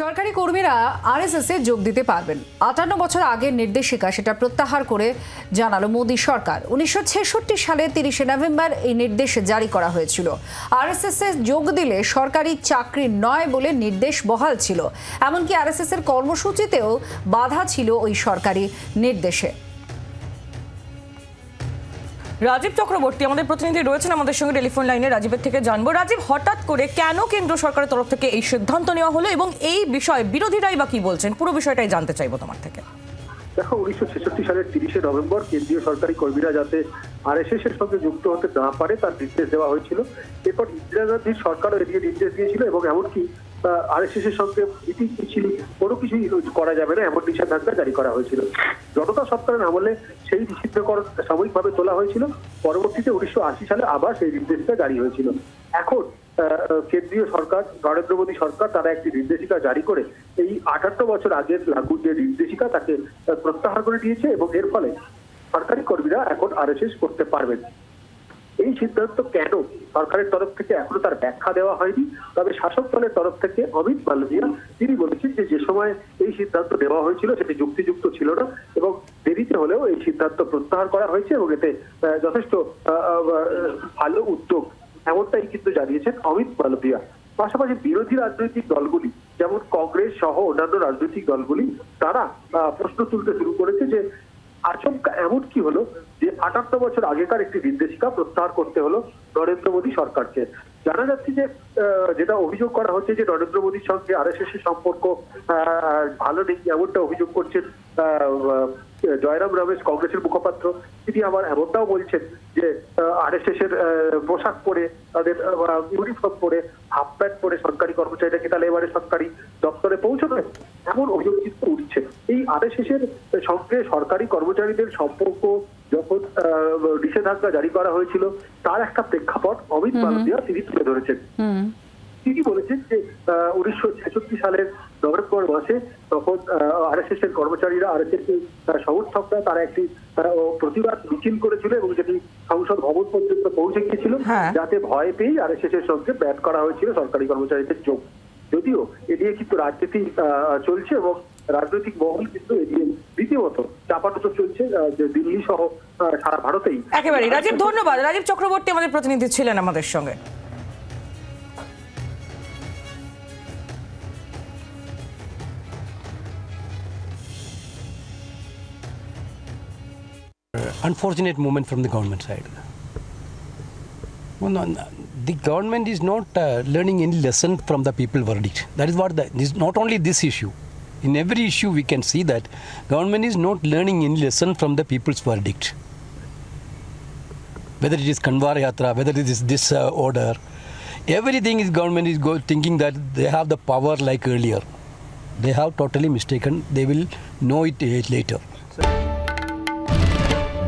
সরকারি কর্মীরা আরএসএস যোগ দিতে পারবেন। আটান্ন বছর আগের নির্দেশিকা সেটা প্রত্যাহার করে জানালো মোদী সরকার। উনিশশো ছেষট্টি সালে তিরিশে নভেম্বর এই নির্দেশ জারি করা হয়েছিল। আরএসএস যোগ দিলে সরকারি চাকরি নয় বলে নির্দেশ বহাল ছিল। এমনকি আরএসএস এর কর্মসূচিতেও বাধা ছিল ওই সরকারি নির্দেশে। রাজীব চক্রবর্তী আমাদের প্রতিনিধি রয়েছেন আমাদের সঙ্গে টেলিফোন লাইনে। রাজীবের থেকে জানব, রাজীব, হঠাৎ করে কেন কেন্দ্র সরকারের তরফ থেকে এই সিদ্ধান্ত নেওয়া হলো এবং এই বিষয়ে বিরোধীরাই বা কি বলছেন? পুরো বিষয়টাই জানতে চাইব তোমার থেকে। দেখো, উনিশশো ছেষট্টি সালের তিরিশে নভেম্বর কেন্দ্রীয় সরকারি কর্মীরা যাতে আরএসএস এর সঙ্গে যুক্ত হতে না পারে, তার নির্দেশ দেওয়া হয়েছিল। এরপর ইন্দিরা গান্ধীর সরকারও এদিকে নির্দেশ দিয়েছিল এবং এমনকি আরএসএস এর সঙ্গে মিটিং মিছিল, কোনো কিছুই করা যাবে না, এমন নিষেধাজ্ঞা জারি করা হয়েছিল। জনতা সরকারের আমলে সেই নিষিদ্ধকরণ সাময়িকভাবে তোলা হয়েছিল। পরবর্তীতে উনিশশো আশি সালে আবার সেই নির্দেশিকা জারি হয়েছিল। এখন কেন্দ্রীয় সরকার, নরেন্দ্র মোদী সরকার তারা একটি নির্দেশিকা জারি করে এই আটান্ন বছর আগের লাগু যে নির্দেশিকা তাকে প্রত্যাহার করে দিয়েছে এবং এর ফলে সরকারি কর্মীরা এখন আরএসএস করতে পারবেন। এই সিদ্ধান্ত কেন? সরকারের তরফ থেকে এখনও তার ব্যাখ্যা দেওয়া হয়নি। তবে শাসক দলের তরফ থেকে অমিত মালভিয়া, তিনি বলেছেন যে যে সময় এই সিদ্ধান্ত নেওয়া হয়েছিল, সেটি যুক্তিযুক্ত ছিল না এবং দেরিতে হলেও এই সিদ্ধান্ত প্রত্যাহার করা হয়েছে এবং এতে যথেষ্ট ভালো উদ্যোগ। এমনটাই কিন্তু জানিয়েছেন অমিত মালভিয়া। পাশাপাশি বিরোধী রাজনৈতিক দলগুলি, যেমন কংগ্রেস সহ অন্যান্য রাজনৈতিক দলগুলি, তারা প্রশ্ন তুলতে শুরু করেছে যে আচমকা এমন কি হলো যে আটাত্তর বছর আগেকার একটি নির্দেশিকা প্রত্যাহার করতে হলো নরেন্দ্র মোদী সরকারকে? জানা যাচ্ছে যে যেটা অভিযোগ করা হচ্ছে যে নরেন্দ্র মোদীর সঙ্গে আর এর সম্পর্ক ভালো নেই, এমনটা অভিযোগ করছেন জয়রাম রমেশ কংগ্রেসের মুখপাত্র তিনি আবার এমনটাও বলছেন যে আরএসএস এর আহ, পোশাক পরে তাদের ইউনিফর্ম পরে হাফ প্যান্ট পরে সরকারি কর্মচারীরা কি তাহলে এবারে সরকারি দপ্তরে পৌঁছবে? এমন অভিযোগ কিন্তু উঠছে। এই আরএসএস এর সঙ্গে সরকারি কর্মচারীদের সম্পর্ক যখন আহ, নিষেধাজ্ঞা জারি করা হয়েছিল তার একটা প্রেক্ষাপট অমিত মালদিয়া তিনি তুলে ধরেছেন। তিনি বলেছেন যে উনিশশো ছেষট্টি সালের নভেম্বর মাসে তখন আরএসএস এর কর্মচারীরা আরএসএস এর সমর্থকরা তারা একটি প্রতিবাদ মিছিল করেছিল এবং যেটি সংসদ ভবন পর্যন্ত পৌঁছে গিয়েছিল হ্যাঁ। যাতে ভয় পেয়েই আরএসএস এর সঙ্গে ব্যাট করা হয়েছিল সরকারি কর্মচারীদের যোগ। যদিও এ নিয়ে কিন্তু রাজনীতি আহ, চলছে এবং রাজনৈতিক মহল কিন্তু এ নিয়ে রীতিমতো চাপানুতো চলছে যে দিল্লি সহ সারা ভারতেই। একেবারে রাজীব ধন্যবাদ। রাজীব চক্রবর্তী আমাদের প্রতিনিধি ছিলেন আমাদের সঙ্গে। Unfortunate moment from the government side. Well, no, the government is not uh, learning any lesson from the people verdict. That is what the, this, not only this issue. In every issue, we can see that government is not learning any lesson from the people's verdict. Whether it is Kanwar Yatra, whether it is this uh, order, everything is government is go, thinking that they have the power like earlier. They have totally mistaken. They will know it uh, later.